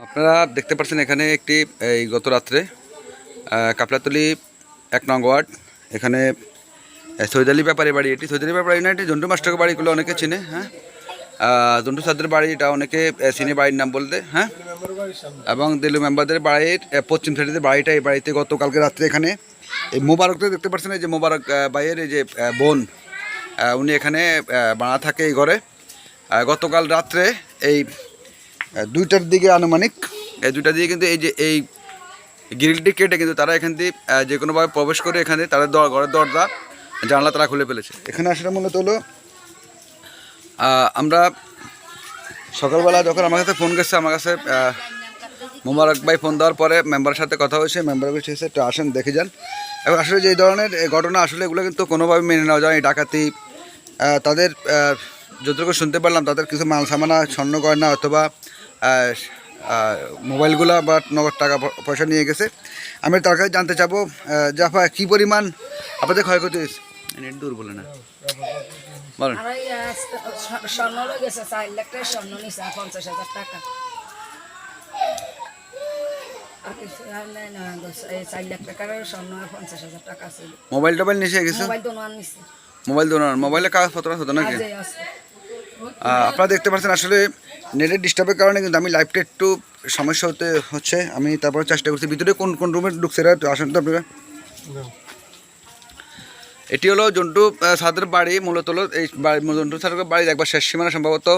আপনারা দেখতে পাচ্ছেন এখানে একটি এই গত রাত্রে আহ, কাপড়াতলি এক নং ওয়ার্ড এখানে সৈয়দ আলী ব্যাপারী বাড়ি এটি সৈয়দ আলী ব্যাপারী না এটি জন্টু মাস্টার বাড়িগুলো অনেকে চিনে হ্যাঁ? জন্টু সাদের বাড়ি এটা অনেকে চিনে বাড়ির নাম বলতে হ্যাঁ? এবং দিলু মেম্বারদের বাড়ির পশ্চিম সাইডে বাড়িটা এই বাড়িতে গতকালকে রাত্রে এখানে এই মোবারকতে দেখতে পাচ্ছেন এই যে মোবারক ভাইয়ের এই যে বোন উনি এখানে বানা থাকে এই ঘরে। গতকাল রাত্রে এই দুইটার দিকে আনুমানিক। এই দুইটার দিকে কিন্তু এই যে এই গ্রিলটি কেটে কিন্তু তারা এখান দিয়ে যে কোনোভাবে প্রবেশ করে এখানে তাদের ঘরের দরজা জানলা তারা খুলে ফেলেছে। এখানে আসলে মূলত হলো আমরা সকালবেলা যখন আমার কাছে ফোন করছে আমার কাছে মোবারক ভাই ফোন দেওয়ার পরে মেম্বারের সাথে কথা হয়েছে মেম্বার বলছে একটু আসেন দেখে যান। এবং আসলে যে এই ধরনের ঘটনা আসলে এগুলো কিন্তু কোনোভাবে মেনে নেওয়া যায় ডাকাতি তাদের যতটুকু শুনতে পারলাম তাদের কিছু মাল সামানা স্বর্ণ গয়না অথবা মোবাইলগুলো বা নগদ টাকা পয়সা নিয়ে গেছে। আমি তার কাছে জানতে চাবো জাফা কী পরিমাণ আপনাদের ক্ষয়ক্ষতি হয়েছে? নেট দূর বলে না। বলেন। স্বর্ণ গেছে চার লাখ টাকা স্বর্ণ নিছে পঞ্চাশ হাজার টাকা। আর কিছু আর নাই না, দশ- এই চার লাখ টাকার স্বর্ণ আর পঞ্চাশ হাজার টাকা মোবাইল টোবাইল নিচে গেছে মোবাইল দোনার মোবাইলে কাগজপত্র আছে নাকি? আপনারা দেখতে পাচ্ছেন আসলে নেটের ডিস্টার্বের কারণে কিন্তু আমি লাইভটা একটু সমস্যা হতে হচ্ছে। আমি তারপরে চেষ্টা করছি। ভিতরে কোন কোন রুমে ঢুকছে আসেন তো আপনারা। এটি হলো জন্টু সাদের বাড়ি মূলত হলো এই বাড়ি জন্টু সাদের বাড়ির একবার শেষ সীমানা সম্ভবত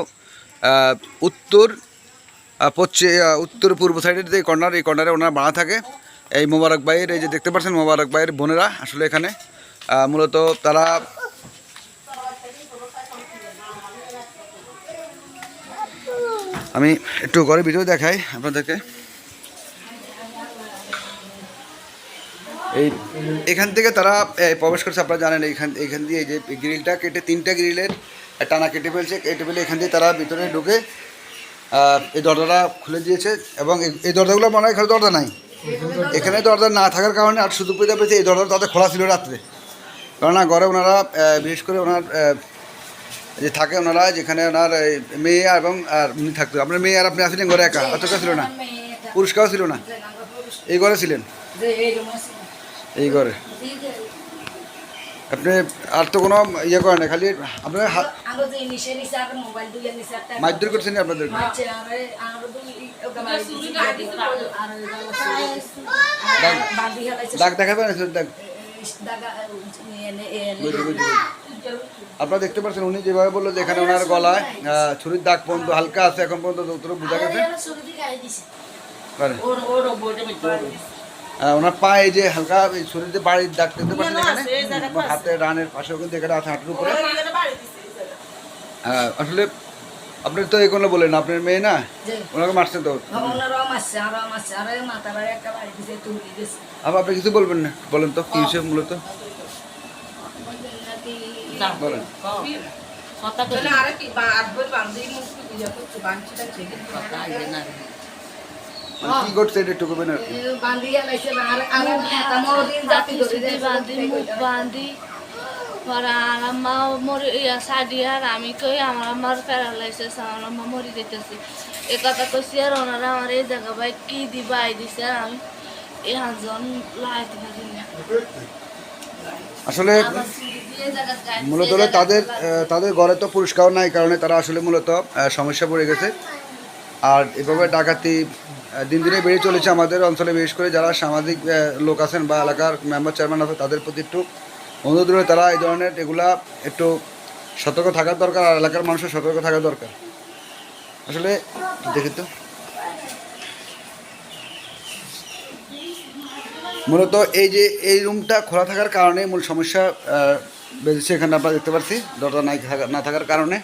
উত্তর পশ্চিম উত্তর পূর্ব সাইডের যে কর্নার এই কর্নারে ওনার বাড়া থাকে। এই মোবারক ভাইয়ের এই যে দেখতে পাচ্ছেন মোবারক ভাইয়ের বোনেরা আসলে এখানে। মূলত তারা আমি একটু ঘরে ভিডিও দেখাই আপনাদেরকে। এই এখান থেকে তারা প্রবেশ করছে, আপনারা জানেন, এইখান এইখান দিয়ে এই যে গ্রিলটা কেটে, তিনটা গ্রিলের টানা কেটে ফেলছে, কেটে ফেলে এখান দিয়ে তারা ভিতরে ঢুকে এই দরজাটা খুলে দিয়েছে এবং এই- দরজাগুলো মনে হয় এখানে দরজা নাই। এখানে দরজা না থাকার কারণে আর সুযোগ পেতে পেয়েছে এই দরজা তাদের খোলা ছিল রাত্রে। কেননা ঘরে ওনারা বিশেষ করে ওনার যে থাকে ওনারা যেখানে ওনার মেয়ে এবং আর উনি থাকতো আপনার মেয়ে আর আপনি আসলেন ঘরে একা অত ছিল না পুরস্কারও ছিল না এই ঘরে ছিলেন এই ঘরে আপনি আর তো কোনো ইয়ে করেন না খালি আপনার মারধর করছেন আপনাদের দাগ দেখাবেন দাগ আপনারা দেখতে পাচ্ছেন উনি যেভাবে বলল যে এখানে ওনার গলায় ছুরির দাগ পর্যন্ত হালকা আছে এখন পর্যন্ত যতটুকু বোঝা গেছে। ওনার পায়ে যে হালকা শরীরে বাড়ির দাগ দেখতে পাচ্ছেন এখানে? হাতে রানের পাশেও কিন্তু এখানে আছে হাঁটুর উপরে। আসলে আপনি তো এই কোনো বলেন আপনার মেয়ে না? ওনাকে মারছেন তো? ওনারাও মারছে আবার আপনি কিছু বলবেন না? বলেন তো কি হিসেবে মূলত? বলেন। মানে কি ঘটছে এটা একটু করবেন আর বান্ধি আম্মা মরি সাদি আর আমি কই আমার আমার প্যারালাইসিস আমার আম্মা মরি যেতেছি এ কথা কইছি আর ওনারা আমার এই জায়গা ভাই কি দিবা আই দিছে আমি এই হাজন লাগাইতে পারি না আসলে গাড়ি মূলত তাদের তাদের ঘরে তো পুরস্কার নাই কারণে তারা আসলে মূলত সমস্যা পড়ে গেছে। আর এভাবে ডাকাতি দিন দিনে বেড়ে চলেছে আমাদের অঞ্চলে, বিশেষ করে যারা সামাজিক লোক আছেন বা এলাকার মেম্বার চেয়ারম্যান আছে, তাদের প্রতি একটু অনুরোধ রয়ে তারা এই ধরনের এগুলা একটু সতর্ক থাকার দরকার, আর এলাকার মানুষের সতর্ক থাকা দরকার। আসলে দেখি তো। মূলত এই যে এই রুমটা খোলা থাকার কারণে মূল সমস্যা বেঁধেছে এখানে আপনারা দেখতে পাচ্ছি দরজা না থাকার কারণে।